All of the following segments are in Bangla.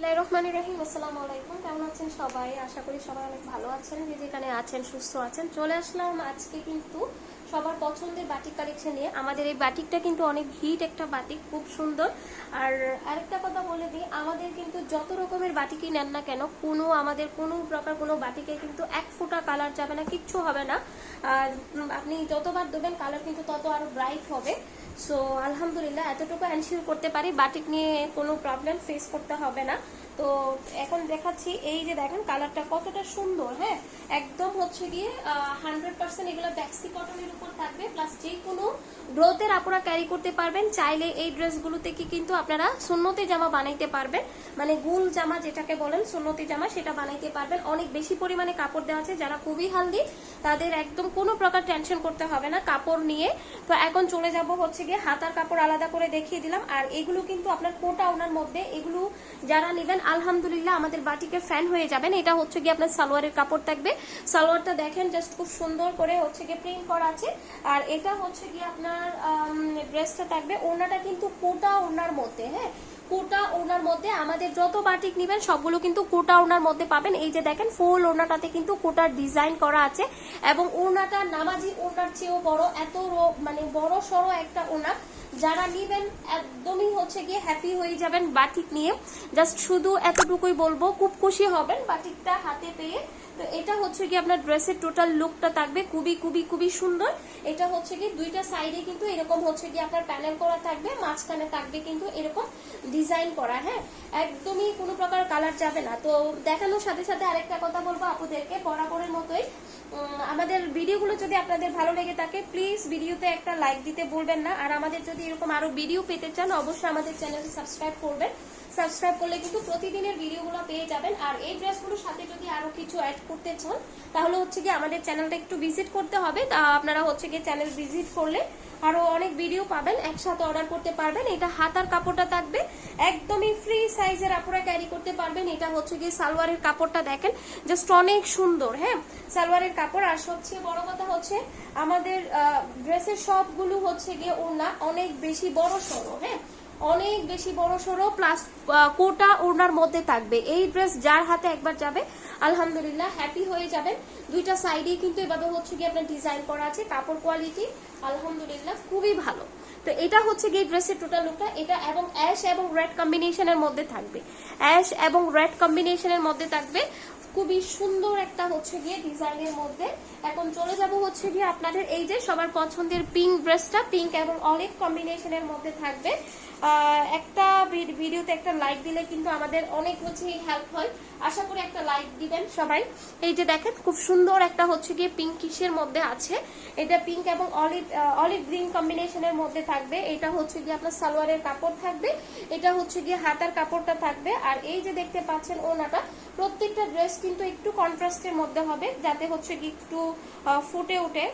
বিসমিল্লাহির রহমানির রহিম আসসালামু আলাইকুম। কেমন আছেন সবাই? আশা করি সবাই অনেক ভালো আছেন, যে যেখানে আছেন, সুস্থ আছেন। চলে আসলাম আজকে কিন্তু সবার পছন্দের বাটিক কালেকশন নিয়ে। আমাদের এই বাটিকটা কিন্তু অনেক হিট একটা বাটিক খুব সুন্দর। আর আরেকটা কথা বলে দিই, আমাদের কিন্তু যত রকমের বাটিকই নেন না কেন, কোনো আমাদের কোনো প্রকার কোনো বাটিকে কিন্তু এক ফোঁটা কালার যাবে না, কিচ্ছু হবে না। আর আপনি যতবার দেবেন কালার কিন্তু তত আরও ব্রাইট হবে। সো আলহামদুলিল্লাহ, এতটুকু এনশিওর করতে পারি বাটিক নিয়ে কোনো প্রবলেম ফেস করতে হবে না। তো, এখন দেখাচ্ছি, এই যে দেখেন কালারটা কতটা সুন্দর হ্যাঁ? একদম হচ্ছে গিয়ে হান্ড্রেড পার্সেন্ট এগুলো ব্যাক্সি কটনের উপর থাকবে প্লাস যে কোনো গ্রোথের আপনারা ক্যারি করতে পারবেন, চাইলে এই ড্রেসগুলো থেকে কিন্তু আপনারা সুন্নতি জামা বানাইতে পারবেন। মানে গুল জামা যেটাকে বলেন, সুন্নতি জামা, সেটা বানাইতে পারবেন। অনেক বেশি পরিমাণে কাপড় দেওয়া আছে, যারা খুবই হালদি তাদের একদম কোনো প্রকার টেনশন করতে হবে না, কাপড় নিয়ে। তো এখন চলে যাব হচ্ছে গিয়ে হাতার কাপড় আলাদা করে দেখিয়ে দিলাম। আর এগুলো কিন্তু আপনার কোটা ওনার মধ্যে, এগুলো যারা নেবেন, আলহামদুলিল্লাহ আমাদের বাটিকের ফ্যান হয়ে যাবেন। এটা হচ্ছে গিয়ে আপনার সালোয়ারের কাপড় থাকবে। সালোয়ারটা দেখেন জাস্ট খুব সুন্দর করে হচ্ছে গিয়ে প্রিন্ট করা আছে। আর এটা হচ্ছে গিয়ে আপনার ড্রেসটা থাকবে। ওনাটা কিন্তু কোটা ওনার মধ্যে হ্যাঁ? কোটা ওনার মধ্যে আমাদের যত বাটিক নেবেন, সবগুলো কিন্তু কোটা ওনার মধ্যে পাবেন। এই যে দেখেন, ফুল ওনাটাতে কিন্তু কোটার ডিজাইন করা আছে এবং ওনাটা নামাজি ওনার চেয়েও বড়, এত মানে বড় সড়ো একটা ওনা যারা নিবেন, একদমই হচ্ছে গিয়ে হ্যাপি হয়ে যাবেন বাটিক নিয়ে। জাস্ট শুধু এতটুকুই বলব, খুব খুশি হবেন বাটিকটা হাতে পেয়ে। তো এটা হচ্ছে কি আপনার ড্রেসের টোটাল লুকটা থাকবে। খুবই খুবই খুবই সুন্দর। এটা হচ্ছে কি দুইটা সাইডে কিন্তু এরকম হচ্ছে কি আপনার প্যানেল করা থাকবে, মাঝখানে থাকবে কিন্তু এরকম ডিজাইন করা হ্যাঁ? একদমই কোনো প্রকার কালার যাবে না। তো দেখানোর সাথে সাথে আরেকটা কথা বলব আপুদেরকে, বরাবরের মতোই। আমাদের ভিডিওগুলো যদি আপনাদের ভালো লেগে থাকে প্লিজ ভিডিওতে একটা লাইক দিতে ভুলবেন না। আর আমাদের যদি এরকম আরও ভিডিও পেতে চান, অবশ্যই আমাদের চ্যানেলটি সাবস্ক্রাইব করবেন। সাবস্ক্রাইব করলে কিন্তু প্রতিদিনের ভিডিওগুলো পেয়ে যাবেন। আর এই ড্রেসগুলোর সাথে যদি আরও কিছু অ্যাড করতে চান, তাহলে হচ্ছে কি আমাদের চ্যানেলটা একটু ভিজিট করতে হবে। তা আপনারা হচ্ছে গিয়ে চ্যানেল ভিজিট করলে আরও অনেক ভিডিও পাবেন, একসাথে অর্ডার করতে পারবেন। এটা হাতার কাপড়টা থাকবে, একদমই ফ্রি সাইজের আপনারা ক্যারি করতে পারবেন। এটা হচ্ছে গিয়ে সালোয়ারের কাপড়টা দেখেন জাস্ট অনেক সুন্দর হ্যাঁ? সালোয়ারের কাপড়। আর সবচেয়ে বড় কথা হচ্ছে, আমাদের ড্রেসের সবগুলো হচ্ছে গিয়ে ওনা অনেক বেশি বড় সড়ো হ্যাঁ? অনেক বেশি বড় সড়ো প্লাস কোটা ওনার মধ্যে থাকবে। এই ড্রেস যার হাতে একবার যাবে, আলহামদুলিল্লাহ হ্যাপি হয়ে যাবেন দুইটা সাইডেই কিন্তু এভাবে হচ্ছে গিয়ে আপনার ডিজাইন করা আছে, কাপড় কোয়ালিটি আলহামদুলিল্লাহ, খুবই ভালো। তো এটা হচ্ছে গিয়ে ড্রেসের টোটাল লুকটা এটা এবং অ্যাশ এবং রেড কম্বিনেশনের মধ্যে থাকবে। অ্যাশ এবং রেড কম্বিনেশনের মধ্যে থাকবে। খুবই সুন্দর একটা হচ্ছে গিয়ে ডিজাইনের মধ্যে। এখন চলে যাব হচ্ছে গিয়ে আপনাদের, এই যে সবার পছন্দের পিঙ্ক ড্রেসটা পিঙ্ক এবং অলিভ কম্বিনেশনের মধ্যে থাকবে। একটা ভিডিওতে একটা লাইক দিলে কিন্তু আমাদের অনেক হচ্ছে হেল্প হয়। আশা করি একটা লাইক দিবেন সবাই। এই যে দেখেন, খুব সুন্দর একটা হচ্ছে গিয়ে পিঙ্ক কিসের মধ্যে আছে। এটা পিঙ্ক এবং অলিভ অলিভ গ্রিন কম্বিনেশনের মধ্যে থাকবে। এটা হচ্ছে গিয়ে আপনার সালোয়ারের কাপড় থাকবে। এটা হচ্ছে গিয়ে হাতার কাপড়টা থাকবে। আর এই যে দেখতে পাচ্ছেন ওনাটা, প্রত্যেকটা ড্রেস কিন্তু একটু কন্ট্রাস্টের মধ্যে হবে, যাতে হচ্ছে কি একটু ফুটে ওঠে।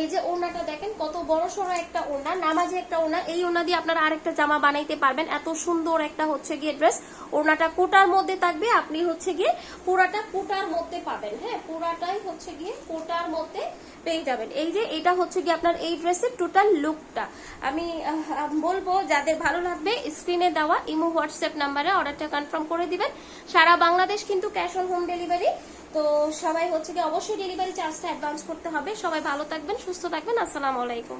এই যে ওনাটা দেখেন, কত বড় সড়ো একটা ওনা নামাজি একটা ওনা এই ওনা দিয়ে আপনারা আরেকটা জামা বানাইতে পারবেন। এত সুন্দর একটা হচ্ছে গিয়ে ড্রেস ওনাটা কোটার মধ্যে থাকবে, আপনি হচ্ছে গিয়ে পুরাটা কোটার মধ্যে পাবেন। হ্যাঁ পুরাটাই হচ্ছে গিয়ে কোটার মধ্যে পেয়ে যাবেন। এই যে এটা হচ্ছে গিয়ে আপনার এই ড্রেসের টোটাল লুকটা আমি বলব, যাদের ভালো লাগবে স্ক্রিনে দেওয়া ইমো হোয়াটসঅ্যাপ নাম্বারে অর্ডারটা কনফার্ম করে দিবেন। সারা বাংলাদেশ কিন্তু ক্যাশ অন হোম ডেলিভারি তো সবাই হচ্ছে কি অবশ্যই ডেলিভারি চার্জটা অ্যাডভান্স করতে হবে। সবাই ভালো থাকবেন, সুস্থ থাকবেন। আসসালামু আলাইকুম।